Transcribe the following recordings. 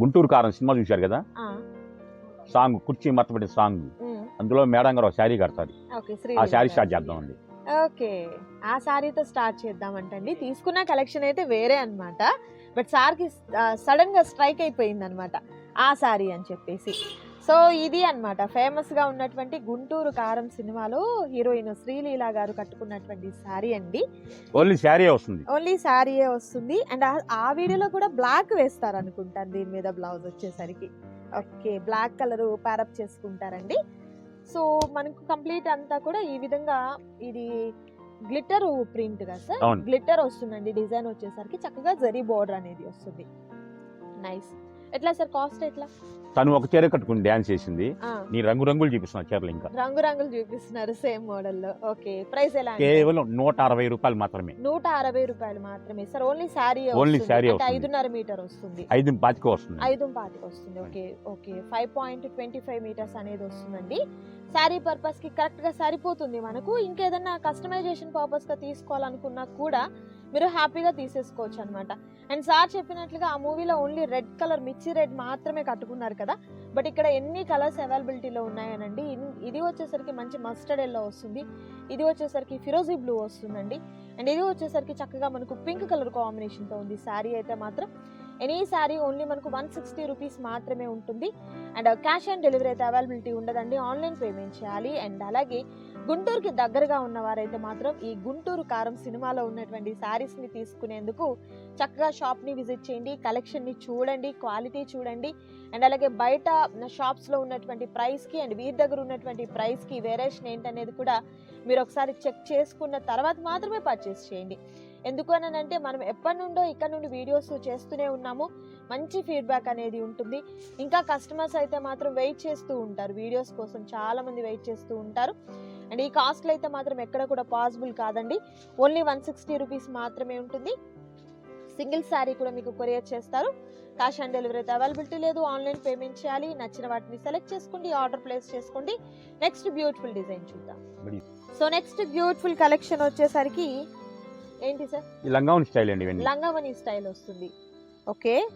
గుంటూరు కారం సినిమా చూశారు కదా? సాంగ్ కుర్చీ మర్తపడే సాంగ్. అందులో మేడం గారు శారీ కడతారు. ఆ శారీ స్టార్ట్ చేద్దామండి. ఓకే ఆ శారీతో స్టార్ట్ చేద్దామంటండి. తీసుకున్న కలెక్షన్ అయితే వేరే అన్నమాట. బట్ సార్కి సడన్గా స్ట్రైక్ అయిపోయింది అనమాట ఆ శారీ అని చెప్పేసి. సో ఇది అన్నమాట. ఫేమస్గా ఉన్నటువంటి గుంటూరు కారం సినిమాలో హీరోయిన్ శ్రీలీల గారు కట్టుకున్నటువంటి శారీ అండి. ఓన్లీ శారీ వస్తుంది? ఓన్లీ శారీయే వస్తుంది. అండ్ ఆ వీడియోలో కూడా బ్లాక్ వేస్తారు అనుకుంటాను దీని మీద బ్లౌజ్ వచ్చేసరికి. ఓకే బ్లాక్ కలర్ ప్యారప్ చేసుకుంటారండి. సో మనకు కంప్లీట్ అంతా కూడా ఈ విధంగా ఇది గ్లిటర్ ప్రింట్ కదా సార్. గ్లిటర్ వస్తుందండి. డిజైన్ వచ్చేసరికి చక్కగా జరీ బోర్డర్ అనేది వస్తుంది. నైస్. ఎట్లా సార్ కాస్ట్ ఎట్లా? తను ఒక చీర కట్టుకుని డ్యాన్స్ చేసింది. నీ రంగు రంగులు చూపిస్తున్నా చీరలు ఇంకా. రంగు రంగులు చూపిస్తున్నారు సేమ్ మోడల్లో. ఓకే ప్రైస్ ఎలా? కేవలం నూట అరవై రూపాయలు మాత్రమే. నూట అరవై రూపాయలు మాత్రమే. సార్ ఓన్లీ శారీ saree అంటే వస్తుంది. ఐదున్నర మీటర్ వస్తుంది. ఐదు పాతిక వస్తుంది. ఐదు పాతికి వస్తుంది. Okay okay. Five point twenty five metres అనేది వస్తుందండి. శారీ పర్పస్కి కరెక్ట్గా సరిపోతుంది మనకు. ఇంకేదన్నా కస్టమైజేషన్ పర్పస్గా తీసుకోవాలనుకున్నా కూడా మీరు హ్యాపీగా తీసేసుకోవచ్చు అనమాట అండ్ సార్ చెప్పినట్లుగా ఆ మూవీలో ఓన్లీ రెడ్ కలర్ మిర్చి రెడ్ మాత్రమే కట్టుకున్నారు కదా. బట్ ఇక్కడ ఎన్ని కలర్స్ అవైలబిలిటీలో ఉన్నాయనండి. ఇది వచ్చేసరికి మంచి మస్టర్డ్ ఎల్లో వస్తుంది. ఇది వచ్చేసరికి ఫిరోజీ బ్లూ వస్తుందండి. అండ్ ఇది వచ్చేసరికి చక్కగా మనకు పింక్ కలర్ కాంబినేషన్తో ఉంది. శారీ అయితే మాత్రం ఎనీ శారీ ఓన్లీ మనకు వన్ సిక్స్టీ రూపీస్ మాత్రమే ఉంటుంది. అండ్ క్యాష్ ఆన్ డెలివరీ అయితే అవైలబిలిటీ ఉండదండి. ఆన్లైన్ పేమెంట్ చేయాలి. అండ్ అలాగే గుంటూరుకి దగ్గరగా ఉన్నవారైతే మాత్రం ఈ గుంటూరు కారం సినిమాలో ఉన్నటువంటి శారీస్ని తీసుకునేందుకు చక్కగా షాప్ని విజిట్ చేయండి. కలెక్షన్ని చూడండి. క్వాలిటీ చూడండి. అండ్ అలాగే బయట షాప్స్లో ఉన్నటువంటి ప్రైస్కి అండ్ వీరి దగ్గర ఉన్నటువంటి ప్రైస్కి వేరియేషన్ ఏంటనేది కూడా మీరు ఒకసారి చెక్ చేసుకున్న తర్వాత మాత్రమే పర్చేస్ చేయండి. ఎందుకు అని అంటే మనం ఎప్పటి నుండో ఇక్కడ నుండి వీడియోస్ చేస్తూనే ఉన్నాము. మంచి ఫీడ్బ్యాక్ అనేది ఉంటుంది. ఇంకా కస్టమర్స్ అయితే మాత్రం వెయిట్ చేస్తూ ఉంటారు. వీడియోస్ కోసం చాలా మంది వెయిట్ చేస్తూ ఉంటారు. అండ్ ఈ కాస్ట్లు అయితే మాత్రం ఎక్కడ కూడా పాసిబుల్ కాదండి. ఓన్లీ వన్ సిక్స్టీ రూపీస్ మాత్రమే ఉంటుంది. సింగిల్ శారీ కూడా మీకు కొరియర్ చేస్తారు. క్యాష్ ఆన్ డెలివరీ అయితే అవైలబిలిటీ లేదు. ఆన్లైన్ పేమెంట్ చేయాలి. నచ్చిన వాటిని సెలెక్ట్ చేసుకోండి. ఆర్డర్ ప్లేస్ చేసుకోండి. నెక్స్ట్ బ్యూటిఫుల్ డిజైన్ చూద్దాం. సో నెక్స్ట్ బ్యూటిఫుల్ కలెక్షన్ వచ్చేసరికి ఏంటి సార్? ఈ లంగావని స్టైల్ అండి ఇవన్నీ. లంగావని స్టైల్ వస్తుంది. ఓకే.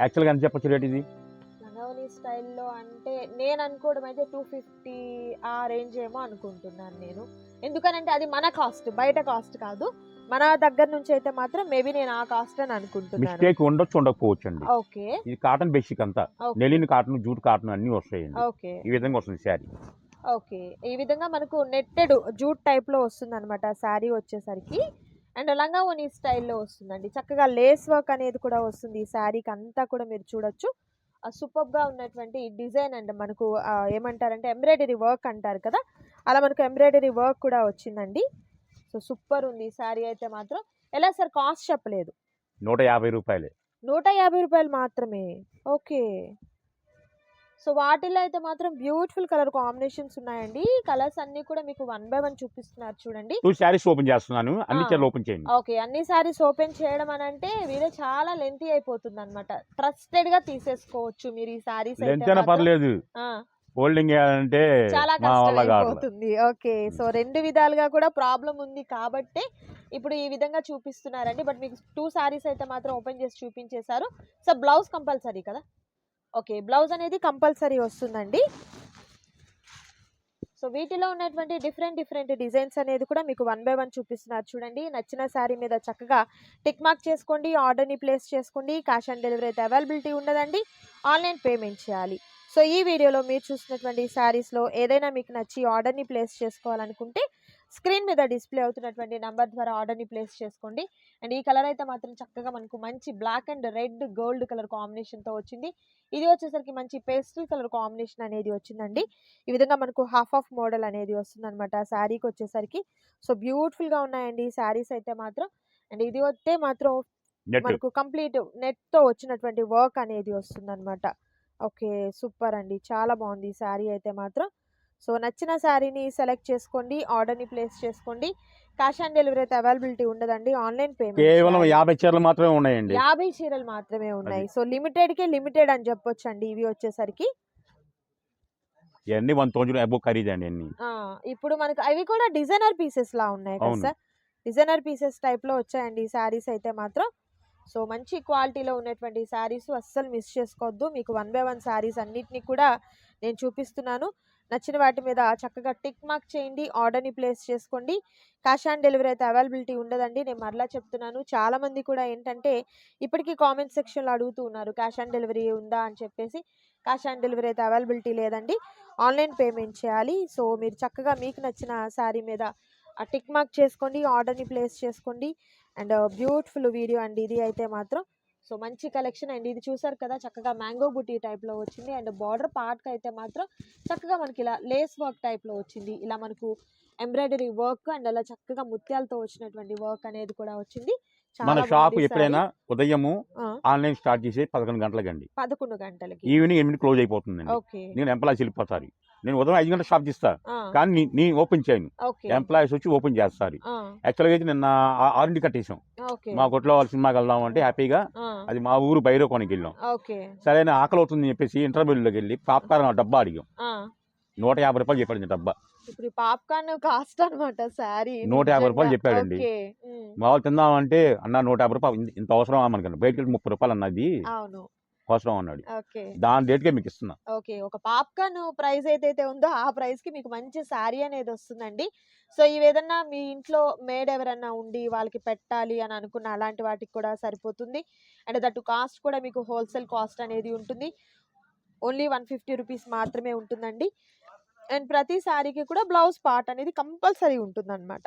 యాక్చువల్గా ఎంత చెప్పొచ్చు రేట్ ఇది? లంగావని స్టైల్లో అంటే నేను అనుకోవడం అయితే టూ ఫిఫ్టీ ఆ రేంజ్ ఏమో అనుకుంటున్నాను నేను. ఎందుకనంటే అది మన కాస్ట్ బయట కాస్ట్ కాదు. మన దగ్గర నుంచి అయితే మాత్రం మేబీ నేను ఆ కాస్ట్ అని అనుకుంటున్నాను. మిస్టేక్ ఉండొచ్చు ఉండకపోవచ్చు అండి. ఓకే. ఇది కాటన్ బేసిక్ అంతా. నెలిన్ కాటన్ జూట్ కాటన్ అన్ని వస్తాయండి. ఓకే. ఈ విధంగా వస్తుంది శారీ. ఓకే. ఈ విధంగా మనకు నెట్టెడ్ జూట్ టైప్లో వస్తుంది అనమాట శారీ వచ్చేసరికి. అండ్ లంగావోని స్టైల్లో వస్తుందండి. చక్కగా లేస్ వర్క్ అనేది కూడా వస్తుంది ఈ శారీకి అంతా కూడా మీరు చూడొచ్చు. సూపర్గా ఉన్నటువంటి డిజైన్ అండ్ మనకు ఏమంటారంటే ఎంబ్రాయిడరీ వర్క్ అంటారు కదా? అలా మనకు ఎంబ్రాయిడరీ వర్క్ కూడా వచ్చిందండి. సో సూపర్ ఉంది ఈ శారీ అయితే మాత్రం. ఎలా సార్ కాస్ట్ చెప్పలేదు? నూట యాభై రూపాయలే. నూట యాభై రూపాయలు మాత్రమే. ఓకే. సో వాటిల్లో అయితే మాత్రం బ్యూటిఫుల్ కలర్ కాంబినేషన్స్ ఉన్నాయండి. కలర్స్ అన్ని కూడా మీకు వన్ బై వన్ చూపిస్తున్నారు చూడండి. టూ శారీస్ ఓపెన్ చేస్తున్నాను. అన్ని ఓపెన్ చేయండి. ఓకే. అన్ని సారీస్ ఓపెన్ చేయడం అని అంటే వీడియో చాలా లెంతీ అయిపోతుంది అనమాట ట్రస్టెడ్గా తీసేసుకోవచ్చు మీరు ఈ సారీస్ లెంత్ అయినా పర్లేదు. హోల్డింగ్ అంటే చాలా మా కష్టం వల్ల కాదు అయిపోతుంది ఓకే సో రెండు విధాలుగా కూడా ప్రాబ్లం ఉంది కాబట్టి ఇప్పుడు ఈ విధంగా చూపిస్తున్నారండి. బట్ మీకు టూ సారీస్ అయితే మాత్రం ఓపెన్ చేసి చూపించేశారు. సో బ్లౌజ్ కంపల్సరీ కదా? ఓకే బ్లౌజ్ అనేది కంపల్సరీ వస్తుందండి. సో వీటిలో ఉన్నటువంటి డిఫరెంట్ డిఫరెంట్ డిజైన్స్ అనేది కూడా మీకు వన్ బై వన్ చూపిస్తున్నారు. చూడండి నచ్చిన శారీ మీద చక్కగా టిక్ మార్క్ చేసుకోండి ఆర్డర్ని ప్లేస్ చేసుకోండి క్యాష్ ఆన్ డెలివరీ అయితే అవైలబిలిటీ ఉండదండి ఆన్లైన్ పేమెంట్ చేయాలి. సో ఈ వీడియోలో మీరు చూసినటువంటి శారీస్లో ఏదైనా మీకు నచ్చి ఆర్డర్ని ప్లేస్ చేసుకోవాలనుకుంటే స్క్రీన్ మీద డిస్ప్లే అవుతున్నటువంటి నెంబర్ ద్వారా ఆర్డర్ని ప్లేస్ చేసుకోండి. అండ్ ఈ కలర్ అయితే మాత్రం చక్కగా మనకు మంచి black and red gold colour కాంబినేషన్తో వచ్చింది. ఇది వచ్చేసరికి మంచి పేస్టల్ కలర్ కాంబినేషన్ అనేది వచ్చిందండి. ఈ విధంగా మనకు హాఫ్ ఆఫ్ మోడల్ అనేది వస్తుంది అనమాట శారీకి వచ్చేసరికి. సో బ్యూటిఫుల్గా ఉన్నాయండి ఈ శారీస్ అయితే మాత్రం. అండ్ ఇది వస్తే మాత్రం మనకు కంప్లీట్ నెట్తో వచ్చినటువంటి వర్క్ అనేది వస్తుందన్నమాట. ఓకే సూపర్ అండి. చాలా బాగుంది ఈ శారీ అయితే మాత్రం. సో నచ్చిన శారీని సెలెక్ట్ చేసుకోండి ఆర్డర్ని ప్లేస్ చేసుకోండి. క్యాష్ ఆన్ డెలివరీ అయితే అవైలబిలిటీ ఉండదండి ఆన్లైన్ పేమెంట్ కేవలం యాభై చీరలు మాత్రమే ఉన్నాయండి. యాభై చీరలు మాత్రమే ఉన్నాయి. సో లిమిటెడ్ కే లిమిటెడ్ అని చెప్పొచ్చు అండి ఇవి వచ్చేసరికి. ఇవన్నీ వన్ థౌజండ్ అబో ఖరీదండి అన్ని ఆ, ఇప్పుడు మనకు అవి కూడా డిజైనర్ పీసెస్ లా ఉన్నాయి కదా. సార్. డిజైనర్ పీసెస్ టైప్లో వచ్చాయండి శారీస్ అయితే మాత్రం. సో మంచి క్వాలిటీలో ఉన్నటువంటి శారీస్ అస్సలు మిస్ చేసుకోవద్దు. మీకు వన్ బై వన్ శారీస్ అన్నిటినీ కూడా నేను చూపిస్తున్నాను. నచ్చిన వాటి మీద చక్కగా టిక్ మార్క్ చేయండి ఆర్డర్ని ప్లేస్ చేసుకోండి. క్యాష్ ఆన్ డెలివరీ అయితే అవైలబిలిటీ ఉండదండి. నేను మరలా చెప్తున్నాను. చాలామంది కూడా ఏంటంటే ఇప్పటికీ కామెంట్ సెక్షన్లో అడుగుతూ ఉన్నారు క్యాష్ ఆన్ డెలివరీ ఉందా? అని చెప్పేసి. క్యాష్ ఆన్ డెలివరీ అయితే అవైలబిలిటీ లేదండి. ఆన్లైన్ పేమెంట్ చేయాలి. సో మీరు చక్కగా మీకు నచ్చిన శారీ మీద ఆ టిక్ మార్క్ చేసుకోండి ఆర్డర్ని ప్లేస్ చేసుకోండి. అండ్ బ్యూటిఫుల్ వీడియో అండి. ఇది అయితే మాత్రం సో మంచి కలెక్షన్ అండ్ ఇది చూసారు కదా చక్కగా మ్యాంగో బుటీ టైప్లో వచ్చింది. అండ్ బార్డర్ పార్ట్కి అయితే మాత్రం చక్కగా మనకి ఇలా లేస్ వర్క్ టైప్లో వచ్చింది. ఇలా మనకు ఎంబ్రాయిడరీ వర్క్ అండ్ అలా చక్కగా ముత్యాలతో వచ్చినటువంటి వర్క్ అనేది కూడా వచ్చింది. మన షాప్ ఎప్పుడైనా ఉదయము ఆన్లైన్ స్టార్ట్ చేసి పదకొండు గంటలకండి. పదకొండు గంటలకి. ఈవినింగ్ ఎనిమిది క్లోజ్ అయిపోతుందండి. ఓకే. నేను ఎంప్లాయీస్ వెళ్ళిపోతారు. నేను ఉదయం ఐదు గంటల షాప్ తీస్తా. ఆ, కానీ నీ- నీ ఓపెన్ చేయను. ఎంప్లాయీస్ వచ్చి ఓపెన్ చేస్తారు. యాక్చువల్గా అయితే నిన్న ఆ- ఆరింటి కట్టేసాం మా కొట్లో వాళ్ళ సినిమాకి వెళ్దాం అంటే హ్యాపీగా అది మా ఊరు బైరోకోనికి వెళ్ళాం. ఓకే. సరైన ఆకలి అవుతుందని చెప్పేసి ఇంటర్వ్యూలోకి వెళ్ళి పాప్కార్న్ డబ్బా అడిగాం. నూట యాభై రూపాయలు చెప్పాడు డబ్బా. ఇప్పుడు పాప్కార్న్ కాస్ట్ అన్నమాట సారీ నూట యాభై రూపాయలు చెప్పాడండి. మా వాళ్ళు తిందామంటే అన్న నూట యాభై రూపాయలు ఇంత- అవసరం మనకన్నా బయటకి ముప్పై రూపాయలు అన్నది అవును. అవసరం అన్నాడు. ఓకే. దాని రేటుకే మీకు ఇస్తున్నా. ఓకే. ఒక పాప్కార్న్ ప్రైస్ ఏదైతే ఉందో ఆ ప్రైస్కి మీకు మంచి శారీ అనేది వస్తుందండి. సో ఇవి ఏదన్నా మీ ఇంట్లో మేడ్ ఎవరన్నా ఉండి వాళ్ళకి పెట్టాలి అని అనుకున్న అలాంటి వాటికి కూడా సరిపోతుంది. అండ్ దట్టు కాస్ట్ కూడా మీకు హోల్సేల్ కాస్ట్ అనేది ఉంటుంది. ఓన్లీ వన్ ఫిఫ్టీ రూపీస్ మాత్రమే ఉంటుందండి. అండ్ ప్రతి శారీకి కూడా బ్లౌజ్ పార్ట్ అనేది కంపల్సరీ ఉంటుందన్నమాట.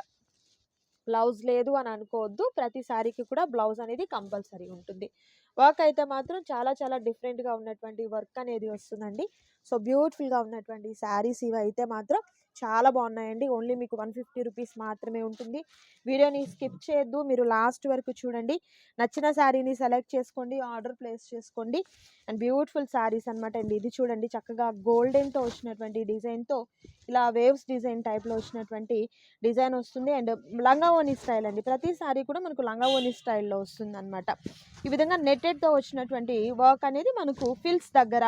బ్లౌజ్ లేదు అని అనుకోవద్దు. ప్రతి శారీకి కూడా బ్లౌజ్ అనేది కంపల్సరీ ఉంటుంది. వర్క్ అయితే మాత్రం చాలా చాలా డిఫరెంట్గా ఉన్నటువంటి వర్క్ అనేది వస్తుందండి. సో బ్యూటిఫుల్గా ఉన్నటువంటి శారీస్ ఇవి అయితే మాత్రం చాలా బాగున్నాయండి. ఓన్లీ మీకు వన్ ఫిఫ్టీ రూపీస్ మాత్రమే ఉంటుంది. వీడియోని స్కిప్ చేయొద్దు. మీరు లాస్ట్ వరకు చూడండి. నచ్చిన శారీని సెలెక్ట్ చేసుకోండి. ఆర్డర్ ప్లేస్ చేసుకోండి. అండ్ బ్యూటిఫుల్ శారీస్ అనమాట అండి. ఇది చూడండి. చక్కగా గోల్డెన్తో వచ్చినటువంటి డిజైన్తో ఇలా వేవ్స్ డిజైన్ టైప్లో వచ్చినటువంటి డిజైన్ వస్తుంది. అండ్ లంగావోని స్టైల్ అండి. ప్రతి శారీ కూడా మనకు లంగావోని స్టైల్లో వస్తుంది అనమాట ఈ విధంగా నెట్ నెట్టెడ్తో వచ్చినటువంటి వర్క్ అనేది మనకు ఫిల్స్ దగ్గర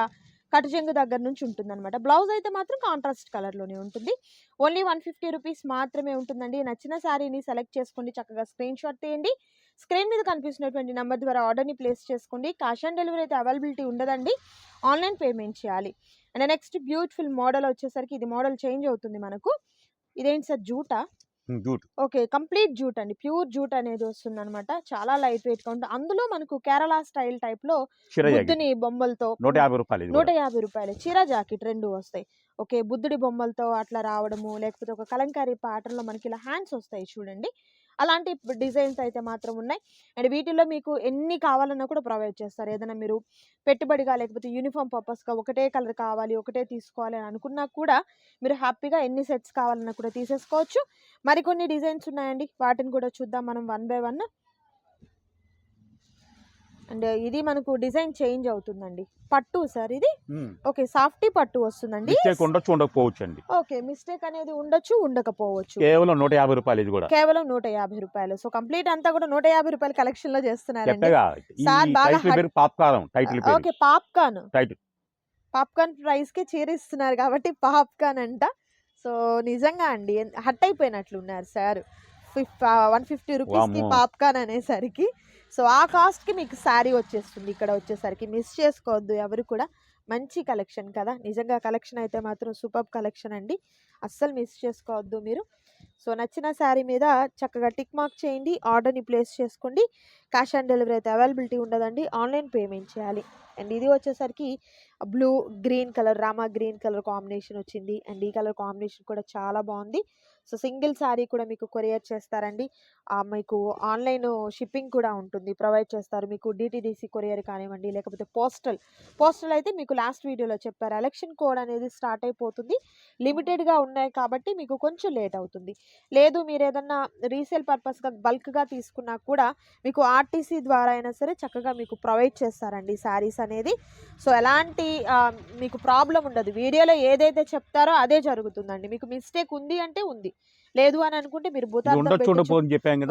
కటజంగు దగ్గర నుంచి ఉంటుందన్నమాట. బ్లౌజ్ అయితే మాత్రం కాంట్రాస్ట్ కలర్లోనే ఉంటుంది. ఓన్లీ వన్ ఫిఫ్టీ రూపీస్ మాత్రమే ఉంటుందండి. నచ్చిన శారీని సెలెక్ట్ చేసుకోండి. చక్కగా స్క్రీన్ షాట్ తీయండి. స్క్రీన్ మీద కనిపిస్తున్నటువంటి నెంబర్ ద్వారా ఆర్డర్ని ప్లేస్ చేసుకోండి. క్యాష్ ఆన్ డెలివరీ అయితే అవైలబిలిటీ ఉండదండి. ఆన్లైన్ పేమెంట్ చేయాలి. అండ్ నెక్స్ట్ బ్యూటిఫుల్ మోడల్ వచ్చేసరికి ఇది మోడల్ చేంజ్ అవుతుంది మనకు. ఇదేంటి సార్ జూటా? జూట్. ఓకే. కంప్లీట్ జూట్ అండి. ప్యూర్ జూట్ అనేది వస్తుంది అనమాట చాలా లైట్ వెయిట్గా ఉంటుంది. అందులో మనకు కేరళ స్టైల్ టైప్లో బుద్ధుని బొమ్మలతో నూట యాభై రూపాయలు నూట. యాభై రూపాయలు. చీర జాకెట్ రెండు వస్తాయి. ఓకే. బుద్ధుడి బొమ్మలతో అట్లా రావడము లేకపోతే ఒక కలంకారీ ప్యాటర్న్లో మనకి ఇలా హ్యాండ్స్ వస్తాయి చూడండి. అలాంటి డిజైన్స్ అయితే మాత్రం ఉన్నాయి. అండ్ వీటిలో మీకు ఎన్ని కావాలన్నా కూడా ప్రొవైడ్ చేస్తారు. ఏదైనా మీరు పెట్టుబడిగా లేకపోతే యూనిఫామ్ పర్పస్గా ఒకటే కలర్ కావాలి ఒకటే తీసుకోవాలి అని అనుకున్నా కూడా మీరు హ్యాపీగా ఎన్ని సెట్స్ కావాలన్నా కూడా తీసేసుకోవచ్చు. మరికొన్ని డిజైన్స్ ఉన్నాయండి. వాటిని కూడా చూద్దాం మనం వన్ బై వన్. అండ్ ఇది మనకు డిజైన్ చేంజ్ అవుతుందండి. పట్టు సార్ ఇది. ఓకే సాఫ్టీ పట్టు వస్తుందండి. మిస్టేక్ ఉండొచ్చు ఉండకపోవచ్చు అండి ఓకే మిస్టేక్ అనేది ఉండొచ్చు ఉండకపోవచ్చు. కేవలం నూట యాభై రూపాయలు ఇది కూడా. కేవలం నూట యాభై రూపాయలు. సో కంప్లీట్ అంతా కూడా నూట యాభై రూపాయల కలెక్షన్లో ఈ సార్ బాగా టైటిల్ హట్- పేరు పాప్కారం title okay popcorn. Title. Popcorn ప్రైస్కి చీర ఇస్తున్నారు కాబట్టి పాప్కార్న్ అంట. సో నిజంగా అండి హట్ అయిపోయినట్లు ఉన్నారు సార్. ఫిఫ్ వన్ ఫిఫ్టీ రూపీస్కి. పాప్కార్న్ అనేసరికి. సో ఆ కాస్ట్కి మీకు శారీ వచ్చేస్తుంది. ఇక్కడ వచ్చేసరికి మిస్ చేసుకోవద్దు ఎవరు కూడా. మంచి కలెక్షన్ కదా. నిజంగా కలెక్షన్ అయితే మాత్రం సూపర్ కలెక్షన్ అండి. అస్సలు మిస్ చేసుకోవద్దు మీరు. సో నచ్చిన శారీ మీద చక్కగా టిక్ మార్క్ చేయండి. ఆర్డర్ని ప్లేస్ చేసుకోండి. క్యాష్ ఆన్ డెలివరీ అయితే అవైలబిలిటీ ఉండదండి. ఆన్లైన్ పేమెంట్ చేయాలి. అండ్ ఇది వచ్చేసరికి blue green colour Rama green colour combination వచ్చింది. అండ్ ఈ కలర్ కాంబినేషన్ కూడా చాలా బాగుంది. సో సింగిల్ శారీ కూడా మీకు కొరియర్ చేస్తారండి. మీకు ఆన్లైన్ షిప్పింగ్ కూడా ఉంటుంది. ప్రొవైడ్ చేస్తారు. మీకు డిటీడీసీ కొరియర్ కానివ్వండి లేకపోతే పోస్టల్. పోస్టల్ అయితే మీకు లాస్ట్ వీడియోలో చెప్పారు. ఎలక్షన్ కోడ్ అనేది స్టార్ట్ అయిపోతుంది. లిమిటెడ్గా ఉన్నాయి కాబట్టి మీకు కొంచెం లేట్ అవుతుంది. లేదు మీరు ఏదన్నా రీసేల్ పర్పస్గా బల్క్గా తీసుకున్నా కూడా మీకు ఆర్టీసీ ద్వారా అయినా సరే చక్కగా మీకు ప్రొవైడ్ చేస్తారండి శారీస్ అనేది. సో ఎలాంటి మీకు ప్రాబ్లం ఉండదు. వీడియోలో ఏదైతే చెప్తారో అదే జరుగుతుందండి. మీకు మిస్టేక్ ఉంది అంటే ఉంది. లేదు అని అనుకుంటే మీరు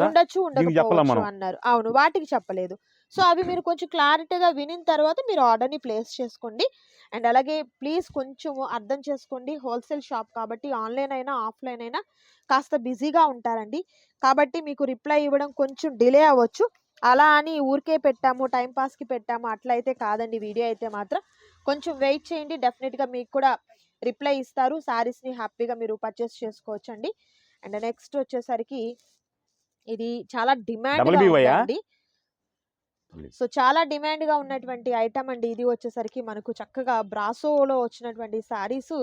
ఉండొచ్చు ఉండకపోవచ్చు మనం. అన్నారు. అవును వాటికి చెప్పలేదు. సో అవి మీరు కొంచెం క్లారిటీగా వినిన తర్వాత మీరు ఆర్డర్ని ప్లేస్ చేసుకోండి. అండ్ అలాగే ప్లీజ్ కొంచెం అర్థం చేసుకోండి. హోల్సేల్ షాప్ కాబట్టి ఆన్లైన్ అయినా ఆఫ్లైన్ అయినా కాస్త బిజీగా ఉంటారండి. కాబట్టి మీకు రిప్లై ఇవ్వడం కొంచెం డిలే అవ్వచ్చు. అలా అని ఊరికే పెట్టాము టైం పాస్కి పెట్టాము అట్లా అయితే కాదండి. వీడియో అయితే మాత్రం కొంచెం వెయిట్ చేయండి. డెఫినెట్గా మీకు కూడా రిప్లై ఇస్తారు. శారీస్ని హ్యాపీగా మీరు పర్చేస్ చేసుకోవచ్చు అండి నెక్స్ట్ వచ్చేసరికి ఇది చాలా డిమాండ్ సో చాలా డిమాండ్గా ఉన్నటువంటి ఐటమ్ అండి. ఇది వచ్చేసరికి మనకు చక్కగా బ్రాసోలో వచ్చినటువంటి శారీస్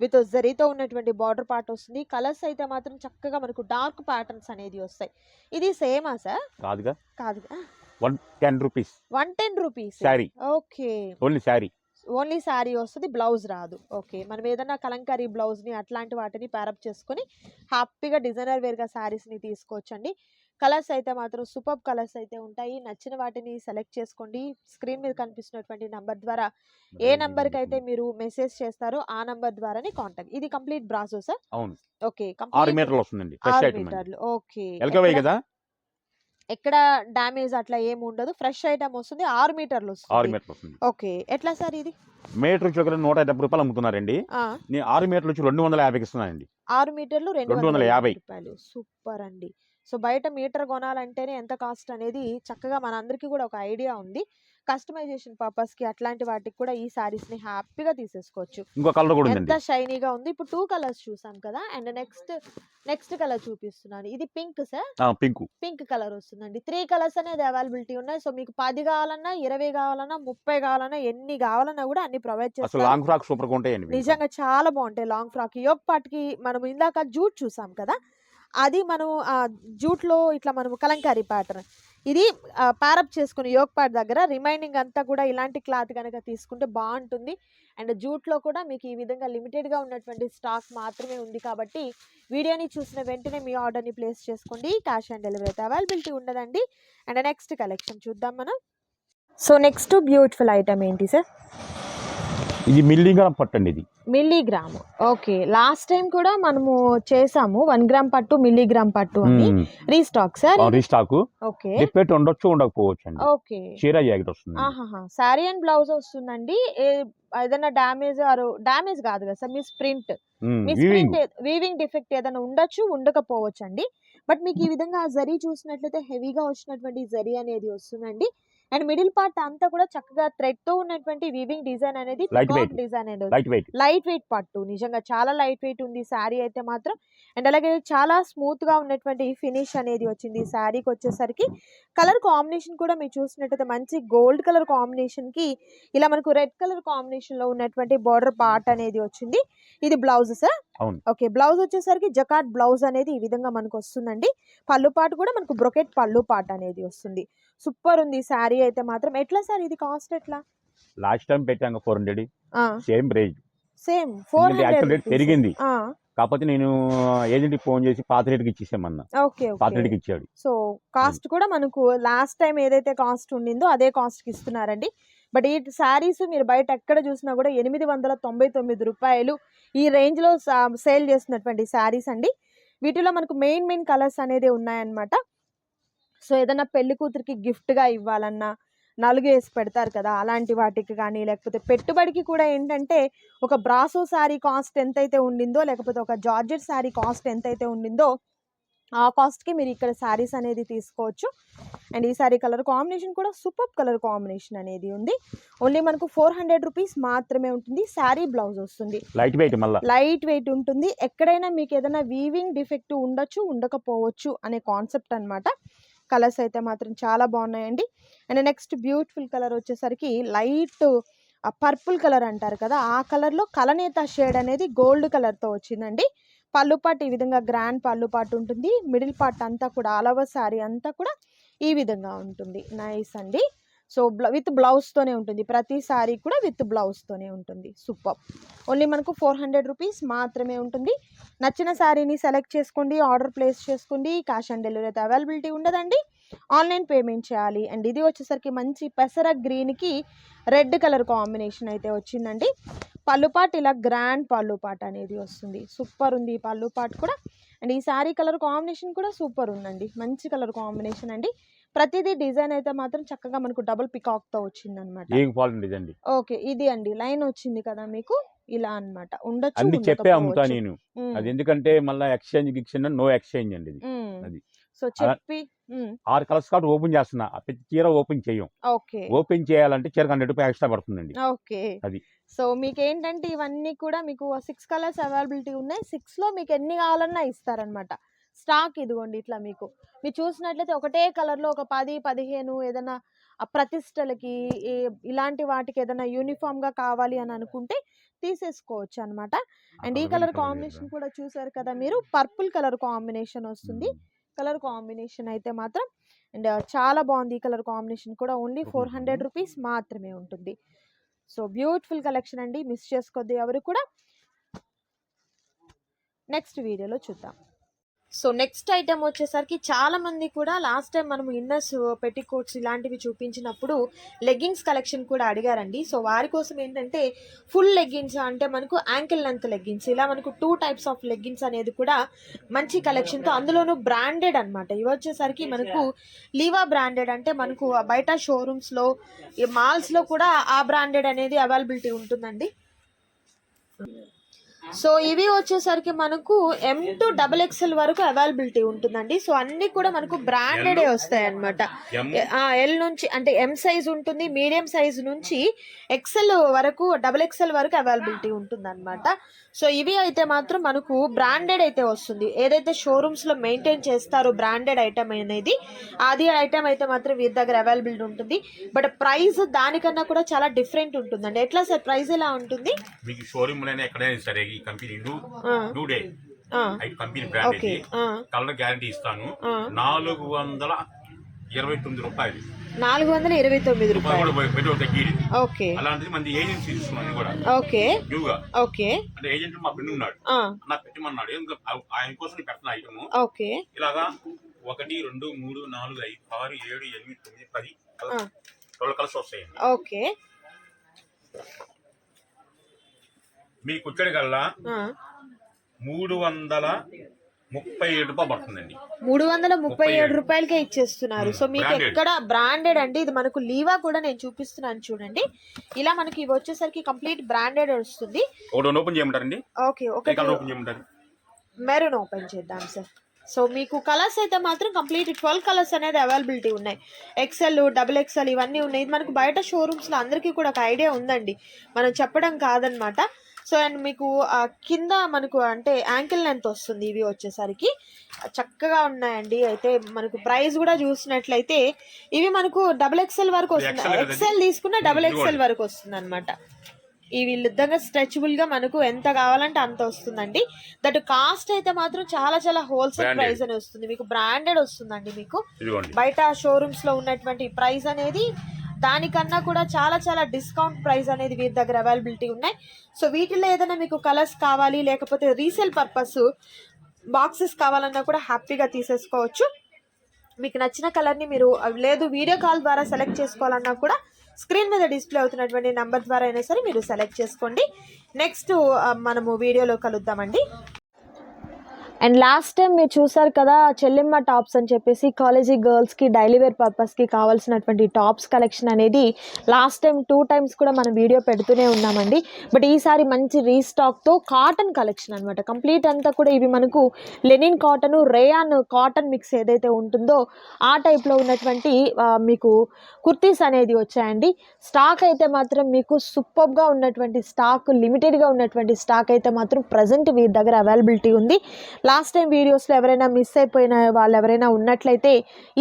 విత్ జరీతో ఉన్నటువంటి బార్డర్ పార్ట్ వస్తుంది. కలర్స్ అయితే మాత్రం చక్కగా మనకు డార్క్ ప్యాటర్న్స్ అనేది వస్తాయి. ఇది సేమా సార్? కాదుగా? కాదు one ten rupees. One ten rupees. Saree. Okay. Only saree. Only saree వస్తుంది బ్లౌజ్ రాదు. ఓకే మనం ఏదైనా కలంకారీ బ్లౌజ్ని అట్లాంటి వాటిని ప్యారప్ చేసుకొని హ్యాపీగా డిజైనర్ వేర్గా శారీస్ని తీసుకోవచ్చండి. కలర్స్ అయితే మాత్రం సూపర్ కలర్స్ అయితే ఉంటాయి. నచ్చిన వాటిని సెలెక్ట్ చేసుకోండి. స్క్రీన్ మీద కనిపిస్తున్నటువంటి నంబర్ ద్వారా ఏ నంబర్కి అయితే మీరు మెసేజ్ చేస్తారో ఆ నంబర్ ద్వారానే కాంటాక్ట్ ఇది కంప్లీట్ బ్రాసో సార్ అవును. ఓకే ఆరు మీటర్లు వస్తుందండి ఓకే కదా? ఎక్కడ డ్యామేజ్ అట్లా ఏమి ఉండదు. ఫ్రెష్ ఐటమ్ వస్తుంది. ఆరు మీటర్లు ఆరు మీటర్లు వస్తుంది. ఓకే. ఎట్లా సార్ ఇది? మీటర్ వచ్చి ఒక నూట డెబ్బై రూపాయలు అమ్ముతున్నారండి. నేను ఆరు మీటర్లు వచ్చి రెండు వందల యాభైకి ఇస్తున్నానండి ఆరు మీటర్లు రెండు వందల. యాభై. రూపాయలు. సూపర్ అండి. సో బయట మీటర్ కొనాలంటేనే ఎంత కాస్ట్ అనేది చక్కగా మనందరికీ కూడా ఒక ఐడియా ఉంది. కస్టమైజేషన్ పర్పస్కి అట్లాంటి వాటికి కూడా ఈ సారీస్ని హ్యాపీగా తీసేసుకోవచ్చు. ఇంకో కలర్ కూడా ఎంత షైనీగా ఉంది ఇప్పుడు టూ కలర్స్ చూసాం కదా అండ్ నెక్స్ట్ నెక్స్ట్ కలర్ చూపిస్తున్నాను. ఇది pink sir. Pink. Pink colour వస్తుందండి. త్రీ కలర్స్ అనేది అవైలబిలిటీ ఉన్నాయి. సో మీకు పది కావాలన్నా ఇరవై కావాలన్నా ముప్పై కావాలన్నా ఎన్ని కావాలన్నా కూడా అన్ని ప్రొవైడ్ చేస్తారు. లాంగ్ ఫ్రాక్ సూపర్ ఉంటాయండి. నిజంగా చాలా బాగుంటాయి లాంగ్ ఫ్రాక్. యోగ్ పాట్కి మనం ఇందాక జూట్ చూసాం కదా అది మనం జూట్లో ఇట్లా మనం కలంకారీ ప్యాటర్న్. ఇది ప్యారప్ చేసుకుని యోగ్ పాట్ దగ్గర రిమైనింగ్ అంతా కూడా ఇలాంటి క్లాత్ కనుక తీసుకుంటే బాగుంటుంది. అండ్ జూట్లో కూడా మీకు ఈ విధంగా లిమిటెడ్గా ఉన్నటువంటి స్టాక్ మాత్రమే ఉంది కాబట్టి వీడియోని చూసిన వెంటనే మీ ఆర్డర్ని ప్లేస్ చేసుకోండి. క్యాష్ ఆన్ డెలివరీ అయితే అవైలబిలిటీ ఉండదండి. అండ్ నెక్స్ట్ కలెక్షన్ చూద్దాం మనం. సో నెక్స్ట్ బ్యూటిఫుల్ ఐటమ్ ఏంటి సార్ ఇది మిల్లీగ్రామ్ పట్టండి ఇది. మిల్లీగ్రామ్. ఓకే. లాస్ట్ టైం కూడా మనము చేసాము వన్ గ్రామ్ పట్టు మిల్లీగ్రామ్ పట్టు అని. Restock sir? Restock. Okay. Defect ఉండొచ్చు ఉండకపోవచ్చు అండి ఓకే. చీర జాకెట్ వస్తుంది. శారీ అండ్ బ్లౌజ్ వస్తుందండి. ఏదైనా డ్యామేజ్ ఆరు డ్యామేజ్ కాదు కదా సార్ మీ స్ప్రింట్ మీ వీవింగ్ డిఫెక్ట్ ఏదైనా ఉండొచ్చు ఉండకపోవచ్చు అండి బట్ మీకు ఈ విధంగా జరీ చూసినట్లయితే హెవీగా వచ్చినటువంటి జరీ అనేది వస్తుందండి. అండ్ మిడిల్ పార్ట్ అంతా కూడా చక్కగా థ్రెడ్తో ఉన్నటువంటి వీవింగ్ డిజైన్ అనేది. డిజైన్ అనేది లైట్ వెయిట్ లైట్ వెయిట్ పట్టు నిజంగా చాలా లైట్ వెయిట్ ఉంది శారీ అయితే మాత్రం. అండ్ అలాగే చాలా స్మూత్గా ఉన్నటువంటి ఫినిష్ అనేది వచ్చింది శారీకి వచ్చేసరికి. కలర్ కాంబినేషన్ కూడా మీరు చూసినట్టయితే మంచి గోల్డ్ కలర్ కాంబినేషన్కి ఇలా మనకు రెడ్ కలర్ కాంబినేషన్లో ఉన్నటువంటి బార్డర్ పార్ట్ అనేది వచ్చింది. ఇది బ్లౌజ్ సార్ అవును. ఓకే. బ్లౌజ్ వచ్చేసరికి జకాట్ బ్లౌజ్ అనేది ఈ విధంగా మనకు వస్తుందండి. పళ్ళు పాటు కూడా మనకు బ్రొకెట్ పళ్ళు పాట అనేది వస్తుంది. సూపర్ ఉంది శారీ అయితే మాత్రం. ఎట్లా సార్ ఇది కాస్ట్ ఎట్లా? లాస్ట్ టైం పెట్టాం four hundred. Same range. Same four hundred పెరిగింది. కాకపోతే నేను ఏజెంట్ ఫోన్ చేసి పాత రేట్కి ఇచ్చేసామన్నా. ఓకే పాత రేట్కి ఇచ్చాడు. సో కాస్ట్ కూడా మనకు లాస్ట్ టైం ఏదైతే కాస్ట్ ఉండిందో అదే కాస్ట్కి ఇస్తున్నారండి. బట్ ఈ శారీస్ మీరు బయట ఎక్కడ చూసినా కూడా ఎనిమిది వందల తొంభై తొమ్మిది రూపాయలు ఈ రేంజ్లో సేల్ చేస్తున్నటువంటి శారీస్ అండి. వీటిలో మనకు మెయిన్ మెయిన్ కలర్స్ అనేది ఉన్నాయన్నమాట. సో ఏదైనా పెళ్ళి కూతురికి గిఫ్ట్గా ఇవ్వాలన్నా నలుగు వేసి పెడతారు కదా అలాంటి వాటికి కానీ లేకపోతే పెట్టుబడికి కూడా ఏంటంటే ఒక బ్రాసో శారీ కాస్ట్ ఎంతైతే ఉండిందో లేకపోతే ఒక జార్జెట్ శారీ కాస్ట్ ఎంతైతే ఉండిందో ఆ కాస్ట్కి మీరు ఇక్కడ శారీస్ అనేది తీసుకోవచ్చు. అండ్ ఈ శారీ కలర్ కాంబినేషన్ కూడా సూపర్ కలర్ కాంబినేషన్ అనేది ఉంది. ఓన్లీ మనకు ఫోర్ హండ్రెడ్ రూపీస్ మాత్రమే ఉంటుంది. శారీ బ్లౌజ్ వస్తుంది. లైట్ వెయిట్ లైట్ వెయిట్ ఉంటుంది. ఎక్కడైనా మీకు ఏదైనా వీవింగ్ డిఫెక్ట్ ఉండొచ్చు ఉండకపోవచ్చు అనే కాన్సెప్ట్ అన్నమాట. కలర్స్ అయితే మాత్రం చాలా బాగున్నాయండి. అండ్ నెక్స్ట్ బ్యూటిఫుల్ కలర్ వచ్చేసరికి లైట్ పర్పుల్ కలర్ అంటారు కదా ఆ కలర్లో కలనేత షేడ్ అనేది గోల్డ్ కలర్తో వచ్చిందండి. పళ్ళు పాటు ఈ విధంగా గ్రాండ్ పళ్ళు పాటు ఉంటుంది. మిడిల్ పార్ట్ అంతా కూడా ఆల్ ఓవర్ శారీ అంతా కూడా ఈ విధంగా ఉంటుంది. నైస్ అండి. సో విత్ బ్లౌజ్తోనే ఉంటుంది. ప్రతి శారీ కూడా విత్ బ్లౌజ్తోనే ఉంటుంది. సూపర్ ఓన్లీ మనకు ఫోర్ హండ్రెడ్ రూపీస్ మాత్రమే ఉంటుంది. నచ్చిన శారీని సెలెక్ట్ చేసుకోండి ఆర్డర్ ప్లేస్ చేసుకోండి. క్యాష్ ఆన్ డెలివరీ అయితే అవైలబిలిటీ ఉండదండి. ఆన్లైన్ పేమెంట్ చేయాలి. అండ్ ఇది వచ్చేసరికి మంచి పెసర గ్రీన్కి రెడ్ కలర్ కాంబినేషన్ అయితే వచ్చిందండి. పళ్ళుపాట్ ఇలా గ్రాండ్ పళ్ళుపాట్ అనేది వస్తుంది. సూపర్ ఉంది ఈ పళ్ళుపాట్ కూడా. అండ్ ఈ శారీ కలర్ కాంబినేషన్ కూడా సూపర్ ఉందండి. మంచి కలర్ కాంబినేషన్ అండి. ప్రతిదీ డిజైన్ అయితే మాత్రం చక్కగా మనకు డబుల్ పికాక్తో వచ్చిందనమాట. ఏం క్వాలిటీ ఇదండి? ఓకే ఇది అండి. లైన్ వచ్చింది కదా మీకు? ఇలా అన్నమాట. ఉండొచ్చు చెప్పే అమ్ముతా. నేను. అది ఎందుకంటే మళ్ళీ ఎక్స్చేంజ్ గిక్షన్ నో ఎక్స్చేంజ్ అండి. అది. సో చెప్పి ఆరు కలర్స్ కార్డు ఓపెన్ చేస్తున్నా. ప్రతి చీర ఓపెన్ చేయం ఓకే. ఓపెన్ చేయాలంటే చీర హండ్రెడ్ రూపాయలు ఎక్స్ట్రా పడుతుందండి. ఓకే. అది. సో మీకు ఏంటంటే ఇవన్నీ కూడా మీకు సిక్స్ కలర్స్ అవైలబిలిటీ ఉన్నాయి. Six లో మీకు ఎన్ని కావాలన్నా ఇస్తారనమాట స్టాక్ ఇదిగోండి ఇట్లా మీకు. మీరు చూసినట్లయితే ఒకటే కలర్లో ఒక పది పదిహేను ఏదైనా ప్రతిష్టలకి ఇలాంటి వాటికి ఏదైనా యూనిఫామ్గా కావాలి అని అనుకుంటే తీసేసుకోవచ్చు అనమాట అండ్ ఈ కలర్ కాంబినేషన్ కూడా చూసారు కదా మీరు పర్పుల్ కలర్ కాంబినేషన్ వస్తుంది. కలర్ కాంబినేషన్ అయితే మాత్రం అండ్ చాలా బాగుంది ఈ కలర్ కాంబినేషన్ కూడా. ఓన్లీ ఫోర్ హండ్రెడ్ రూపీస్ మాత్రమే ఉంటుంది. సో బ్యూటిఫుల్ కలెక్షన్ అండి. మిస్ చేసుకోద్ది ఎవరు కూడా. నెక్స్ట్ వీడియోలో చూద్దాం. సో నెక్స్ట్ ఐటమ్ వచ్చేసరికి చాలా మంది కూడా లాస్ట్ టైం మనం ఇన్నర్స్ పెట్టికోట్స్ ఇలాంటివి చూపించినప్పుడు లెగ్గింగ్స్ కలెక్షన్ కూడా అడిగారండి. సో వారి కోసం ఏంటంటే ఫుల్ లెగ్గిన్స్ అంటే మనకు యాంకిల్ లెంత్ లెగ్గిన్స్ ఇలా మనకు టూ టైప్స్ ఆఫ్ లెగ్గిన్స్ అనేది కూడా మంచి కలెక్షన్తో అందులోనూ బ్రాండెడ్ అన్నమాట. ఇవి వచ్చేసరికి మనకు లీవా బ్రాండెడ్ అంటే మనకు బయట షోరూమ్స్లో ఈ మాల్స్లో కూడా ఆ బ్రాండెడ్ అనేది అవైలబిలిటీ ఉంటుందండి. సో ఇవి వచ్చేసరికి మనకు ఎం టు డబుల్ ఎక్స్ఎల్ వరకు అవైలబిలిటీ ఉంటుందండి. సో అన్ని కూడా మనకు బ్రాండెడే వస్తాయి అనమాట ఎల్ నుంచి అంటే ఎం సైజ్ ఉంటుంది మీడియం సైజ్ నుంచి ఎక్సెల్ వరకు డబుల్ ఎక్సెల్ వరకు అవైలబిలిటీ ఉంటుంది అనమాట సో ఇవి అయితే మాత్రం మనకు బ్రాండెడ్ అయితే వస్తుంది. ఏదైతే షోరూమ్స్లో మెయింటైన్ చేస్తారో బ్రాండెడ్ ఐటమ్ అనేది అది ఐటమ్ అయితే మాత్రం వీరి దగ్గర అవైలబిలిటీ ఉంటుంది. బట్ ప్రైస్ దానికన్నా కూడా చాలా డిఫరెంట్ ఉంటుందండి. ఎట్లా సార్? ప్రైస్ ఎలా ఉంటుంది? మీకు షోరూమ్ ఎక్కడైనా సరే ఈ కంపెనీ డే కంపెనీ బ్రాండ్ కలర్ గ్యారంటీ ఇస్తాను. నాలుగు వందల ఇరవై తొమ్మిది రూపాయలు. నాలుగు వందల ఇరవై తొమ్మిది రూపాయలు పెట్రోల్ తగ్గిది ఓకే. అలాంటిది మంది ఏజెన్సీ తీసుకున్నాను కూడా. ఓకే. న్యూగా ఓకే. అంటే ఏజెంట్ మా ఫ్రెండ్ ఉన్నాడు. నాకు పెట్టమన్నాడు. ఆయన కోసం పెట్టిన ఐటమ్ ఓకే. ఇలాగా ఒకటి రెండు మూడు నాలుగు ఐదు ఆరు ఏడు ఎనిమిది తొమ్మిది పది ట్వెల్వ్ కలర్స్ వస్తాయండి. ఓకే. మీకు వచ్చాడు కల్లా మూడు వందల ముప్పై ఏడు రూపాయలు పడుతుందండి. మూడు వందల ముప్పై ఏడు. రూపాయలకే ఇచ్చేస్తున్నారు. సో మీకు. ఎక్కడ బ్రాండెడ్ అండి? ఇది మనకు లీవా కూడా నేను చూపిస్తున్నాను చూడండి. ఇలా మనకి ఇవి వచ్చేసరికి కంప్లీట్ బ్రాండెడ్ వస్తుంది. ఒకటి ఓపెన్ చేయమంటారండి? ఓకే కలర్ ఓపెన్ చేయమంటారు? మెరూన్ ఓపెన్ చేద్దాం సార్. సో మీకు కలర్స్ అయితే మాత్రం కంప్లీట్ ట్వెల్వ్ కలర్స్ అనేది అవైలబిలిటీ ఉన్నాయి. ఎక్సెల్ డబుల్ ఎక్సెల్ ఇవన్నీ ఉన్నాయి. ఇది మనకు బయట షోరూమ్స్లో అందరికీ కూడా ఒక ఐడియా ఉందండి. మనం చెప్పడం కాదనమాట. సో అండ్ మీకు ఆ, కింద మనకు అంటే యాంకిల్ లెంత్ వస్తుంది ఇవి వచ్చేసరికి. చక్కగా ఉన్నాయండి. అయితే మనకు ప్రైస్ కూడా చూసినట్లయితే ఇవి మనకు డబుల్ ఎక్సెల్ వరకు వస్తుంది? ఎక్సెల్ తీసుకున్న డబుల్. ఎక్సెల్ వరకు వస్తుంది అనమాట ఇవి నిజంగా స్ట్రెచబుల్గా మనకు ఎంత కావాలంటే అంత వస్తుందండి. దట్ కాస్ట్ అయితే మాత్రం చాలా చాలా హోల్సేల్. ప్రైస్ అని వస్తుంది. మీకు బ్రాండెడ్ వస్తుందండి మీకు. బయట షోరూమ్స్లో ఉన్నటువంటి ప్రైస్ అనేది దానికన్నా కూడా చాలా చాలా డిస్కౌంట్ ప్రైస్ అనేది వీరి దగ్గర అవైలబిలిటీ ఉన్నాయి. సో వీటిలో ఏదైనా మీకు కలర్స్ కావాలి లేకపోతే రీసేల్ పర్పస్ బాక్సెస్ కావాలన్నా కూడా హ్యాపీగా తీసేసుకోవచ్చు. మీకు నచ్చిన కలర్ని మీరు లేదు వీడియో కాల్ ద్వారా సెలెక్ట్ చేసుకోవాలన్నా కూడా స్క్రీన్ మీద డిస్ప్లే అవుతున్నటువంటి నెంబర్ ద్వారా అయినా సరే మీరు సెలెక్ట్ చేసుకోండి. నెక్స్ట్ మనము వీడియోలో కలుద్దామండి. అండ్ లాస్ట్ టైం మీరు చూసారు కదా చెల్లెమ్మ టాప్స్ అని చెప్పేసి కాలేజీ గర్ల్స్కి డైలీ వేర్ పర్పస్కి కావాల్సినటువంటి టాప్స్ కలెక్షన్ అనేది లాస్ట్ టైం టూ టైమ్స్ కూడా మనం వీడియో పెడుతూనే ఉన్నామండి. బట్ ఈసారి మంచి రీస్టాక్తో కాటన్ కలెక్షన్ అనమాట కంప్లీట్ అంతా కూడా ఇవి మనకు linen cotton rayon cotton mix ఏదైతే ఉంటుందో ఆ టైప్లో ఉన్నటువంటి మీకు కుర్తీస్ అనేది వచ్చాయండి. స్టాక్ అయితే మాత్రం మీకు సూపర్గా ఉన్నటువంటి స్టాక్ లిమిటెడ్గా ఉన్నటువంటి స్టాక్ అయితే మాత్రం ప్రజెంట్ మీ దగ్గర అవైలబిలిటీ ఉంది. లాస్ట్ టైం వీడియోస్లో ఎవరైనా మిస్ అయిపోయిన వాళ్ళు ఎవరైనా ఉన్నట్లయితే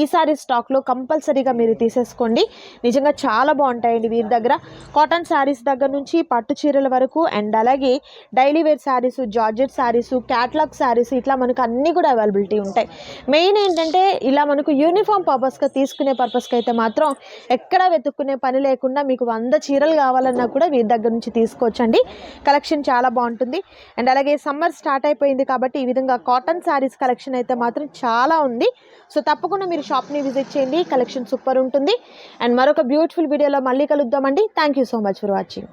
ఈసారి స్టాక్లో కంపల్సరీగా మీరు తీసేసుకోండి. నిజంగా చాలా బాగుంటాయండి వీరి దగ్గర. కాటన్ శారీస్ దగ్గర నుంచి పట్టు చీరల వరకు అండ్ అలాగే daily wear sarees georgette sarees catalogue sarees ఇట్లా మనకు అన్నీ కూడా అవైలబిలిటీ ఉంటాయి. మెయిన్ ఏంటంటే ఇలా మనకు యూనిఫామ్ పర్పస్గా తీసుకునే పర్పస్కి అయితే మాత్రం ఎక్కడ వెతుక్కునే పని లేకుండా మీకు వంద చీరలు కావాలన్నా కూడా వీరి దగ్గర నుంచి తీసుకోవచ్చండి. కలెక్షన్ చాలా బాగుంటుంది. అండ్ అలాగే సమ్మర్ స్టార్ట్ అయిపోయింది కాబట్టి ఈ విధంగా కాటన్ శారీస్ కలెక్షన్ అయితే మాత్రం చాలా ఉంది. సో తప్పకుండా మీరు షాప్ని విజిట్ చేయండి. కలెక్షన్ సూపర్ ఉంటుంది. అండ్ మరొక బ్యూటిఫుల్ వీడియోలో మళ్ళీ కలుద్దామండి. Thank you so much for watching